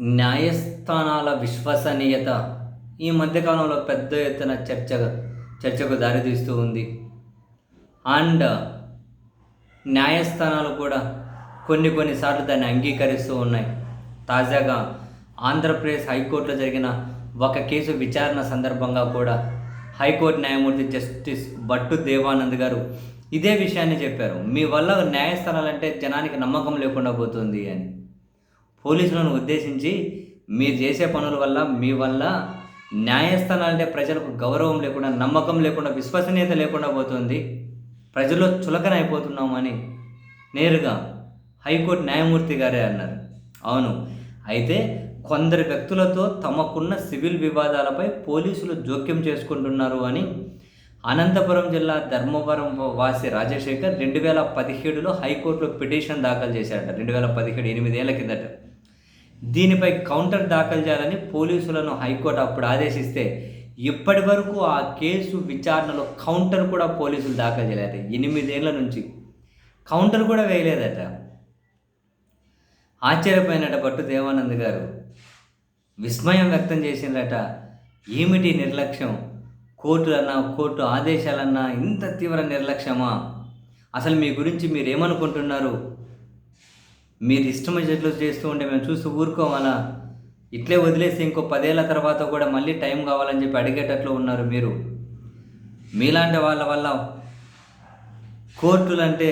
న్యాయస్థానాల విశ్వసనీయత ఈ మధ్యకాలంలో పెద్ద ఎత్తున చర్చ చర్చకు దారితీస్తూ ఉంది. అండ్ న్యాయస్థానాలు కూడా కొన్ని కొన్నిసార్లు దాన్ని అంగీకరిస్తూ ఉన్నాయి. తాజాగా ఆంధ్రప్రదేశ్ హైకోర్టులో జరిగిన ఒక కేసు విచారణ సందర్భంగా కూడా హైకోర్టు న్యాయమూర్తి జస్టిస్ భట్టు దేవానంద్ గారు ఇదే విషయాన్ని చెప్పారు. మీ వల్ల న్యాయస్థానాలంటే జనానికి నమ్మకం లేకుండా పోతుంది అని. పోలీసులను ఉద్దేశించి మీరు చేసే పనుల వల్ల మీ వల్ల న్యాయస్థానాలంటే ప్రజలకు గౌరవం లేకుండా నమ్మకం లేకుండా విశ్వసనీయత లేకుండా పోతుంది. ప్రజల్లో చులకన అయిపోతున్నామని నేరుగా హైకోర్టు న్యాయమూర్తి గారే అన్నారు. అవును. అయితే కొందరు వ్యక్తులతో తమకున్న సివిల్ వివాదాలపై పోలీసులు జోక్యం చేసుకుంటున్నారు అని అనంతపురం జిల్లా ధర్మవరం వాసి రాజశేఖర్ రెండు వేల పదిహేడులో హైకోర్టులో పిటిషన్ దాఖలు చేశాడట. రెండు వేల పదిహేడు ఎనిమిదేళ్ళ కిందట. దీనిపై కౌంటర్ దాఖలు చేయాలని పోలీసులను హైకోర్టు అప్పుడు ఆదేశిస్తే ఇప్పటి వరకు ఆ కేసు విచారణలో కౌంటర్ కూడా పోలీసులు దాఖలు చేయలేదు ఎనిమిదేళ్ళ నుంచి కౌంటర్ కూడా వేయలేదట. ఆశ్చర్యపోయినట పట్టు దేవానంద్ గారు. విస్మయం వ్యక్తం చేసిందట. ఏమిటి నిర్లక్ష్యం? కోర్టులన్నా కోర్టు ఆదేశాలన్నా ఇంత తీవ్ర నిర్లక్ష్యమా? అసలు మీ గురించి మీరు ఏమనుకుంటున్నారు మీరు ఇష్టం చెట్లు చేస్తూ ఉంటే మేము చూస్తూ ఊరుకోవాలా? ఇట్లే వదిలేసి ఇంకో పదేళ్ళ తర్వాత కూడా మళ్ళీ టైం కావాలని చెప్పి అడిగేటట్లు ఉన్నారు మీరు. మీలాంటి వాళ్ళ వల్ల కోర్టులంటే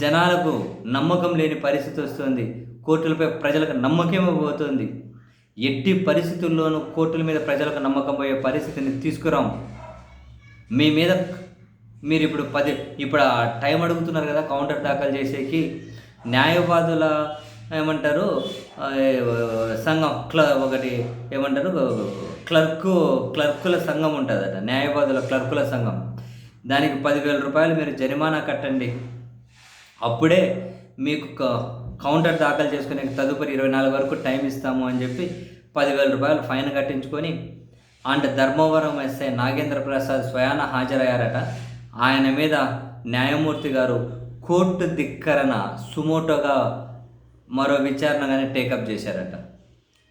జనాలకు నమ్మకం లేని పరిస్థితి వస్తుంది. కోర్టులపై ప్రజలకు నమ్మకమే పోతుంది. ఎట్టి పరిస్థితుల్లోనూ కోర్టుల మీద ప్రజలకు నమ్మకం పోయే పరిస్థితిని తీసుకురాం. మీ మీద మీరు ఇప్పుడు పది ఇప్పుడు ఆ టైం అడుగుతున్నారు కదా కౌంటర్ దాఖలు చేసేకి. న్యాయవాదుల ఏమంటారు? సంఘం క్ల ఒకటి ఏమంటారు? క్లర్కు క్లర్కుల సంఘం ఉంటుందట న్యాయవాదుల క్లర్కుల సంఘం. దానికి పదివేల రూపాయలు మీరు జరిమానా కట్టండి. అప్పుడే మీకు కౌంటర్ దాఖలు చేసుకునే తదుపరి ఇరవై నాలుగు వరకు టైం ఇస్తాము అని చెప్పి పదివేల రూపాయలు ఫైన్ కట్టించుకొని అండ్ ధర్మవరం ఎస్ఐ నాగేంద్ర ప్రసాద్ స్వయాన హాజరయ్యారట. ఆయన మీద న్యాయమూర్తి గారు కోర్టు ధిక్కరణ సుమోటోగా మరో విచారణగానే టేకప్ చేశారట.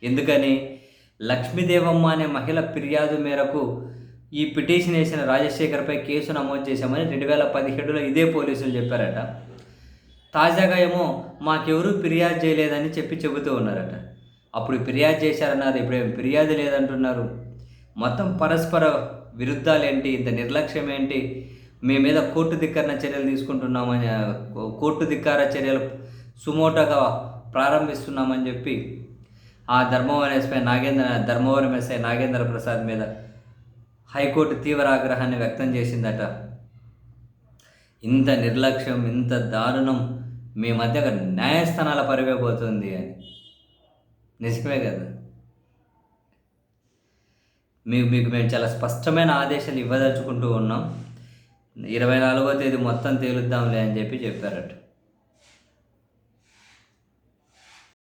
ఎందుకని? లక్ష్మీదేవమ్మ అనే మహిళ ఫిర్యాదు మేరకు ఈ పిటిషన్ వేసిన రాజశేఖర్పై కేసు నమోదు చేశామని రెండు వేల పదిహేడులో ఇదే పోలీసులు చెప్పారట. తాజాగా ఏమో మాకెవరూ ఫిర్యాదు చేయలేదని చెప్పి చెబుతూ ఉన్నారట. అప్పుడు ఫిర్యాదు చేశారన్నారు ఇప్పుడు ఫిర్యాదు లేదంటున్నారు. మొత్తం పరస్పర విరుద్ధాలు ఏంటి ఇంత నిర్లక్ష్యం ఏంటి మీ మీద కోర్టు ధిక్కరణ చర్యలు తీసుకుంటున్నామని కోర్టు ధిక్కార చర్యలు సుమోటగా ప్రారంభిస్తున్నామని చెప్పి ఆ ధర్మవరం ఎస్పై నాగేంద్ర ధర్మవరం ఎస్ఐ నాగేంద్ర ప్రసాద్ మీద హైకోర్టు తీవ్ర ఆగ్రహాన్ని వ్యక్తం చేసిందట. ఇంత నిర్లక్ష్యం ఇంత దారుణం మీ మధ్య ఒక న్యాయస్థానాల పరివే పోతుంది అని. నిజమే కదా? మీకు మీకు మేము చాలా స్పష్టమైన ఆదేశాలు ఇవ్వదలుచుకుంటూ ఉన్నాం. ఇరవై నాలుగో తేదీ మొత్తం తేలుద్దాంలే అని చెప్పి చెప్పారట.